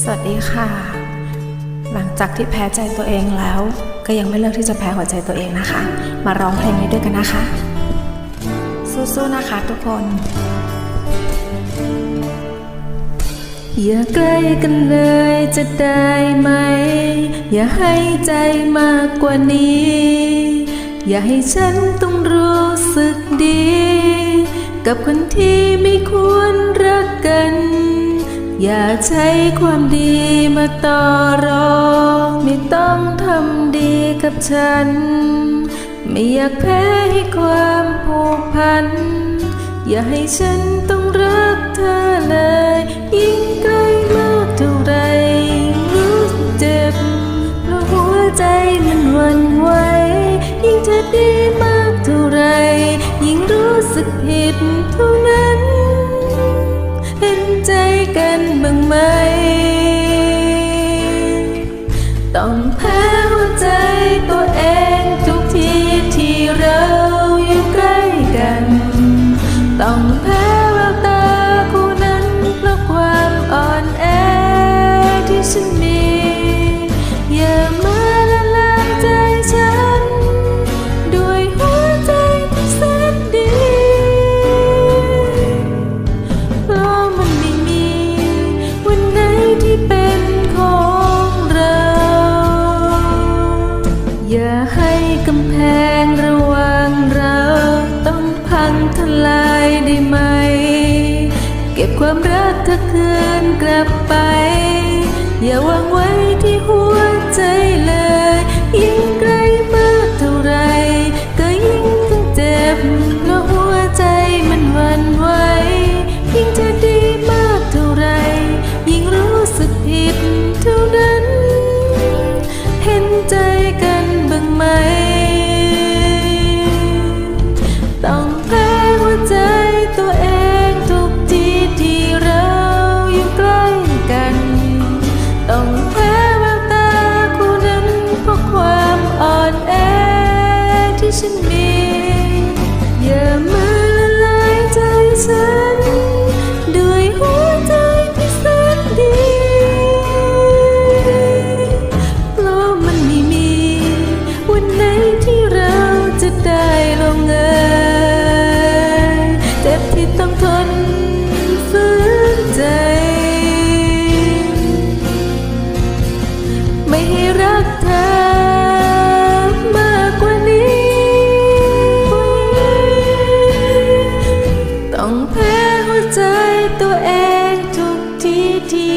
สวัสดีค่ะ หลังจากที่แพ้ใจตัวเองแล้ว ก็ยังไม่เลิกที่จะแพ้หัวใจตัวเองนะคะ มาร้องเพลงนี้ด้วยกันนะคะ สู้ๆนะคะทุกคน อย่าใกล้กันเลยจะได้ไหม อย่าให้ใจมากกว่านี้ อย่าให้ฉันต้องรู้สึกดี กับคนที่ไม่ควรรักกัน อย่าใช้ความดีมาต่อรองไม่ต้องทำดีกับฉัน ไม่อยากแพ้ให้ความผูกพัน อย่าให้ฉันต้องรักเธอเลย ยิ่งใกล้มากเท่าไรรู้เจ็บแล้วหัวใจมันวันไหวยิ่งเธอดีมากเท่าไร ยิ่งรู้สึกผิดท่า ฉันมี อย่ามาละลายใจฉัน ด้วยหัวใจที่แสนดี เพราะมันไม่มี วันไหนที่เป็นของเรา อย่าให้กำแพงระหว่างเรา ต้องพังทลายได้ไหม เก็บความรักเธอคืนกลับไป ได้ลงเอยเจ็บที่ต้องทนฝืนใจ ไม่ให้รักเธอมากกว่านี้ ต้องแพ้หัวใจตัวเองทุกทีที่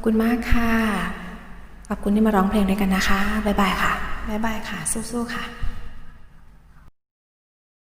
อบคุณมากค่ะ ขอบคุณที่มาร้องเพลงด้วยกันนะคะ บ๊ายบายค่ะ บ๊ายบายค่ะ สู้ๆค่ะ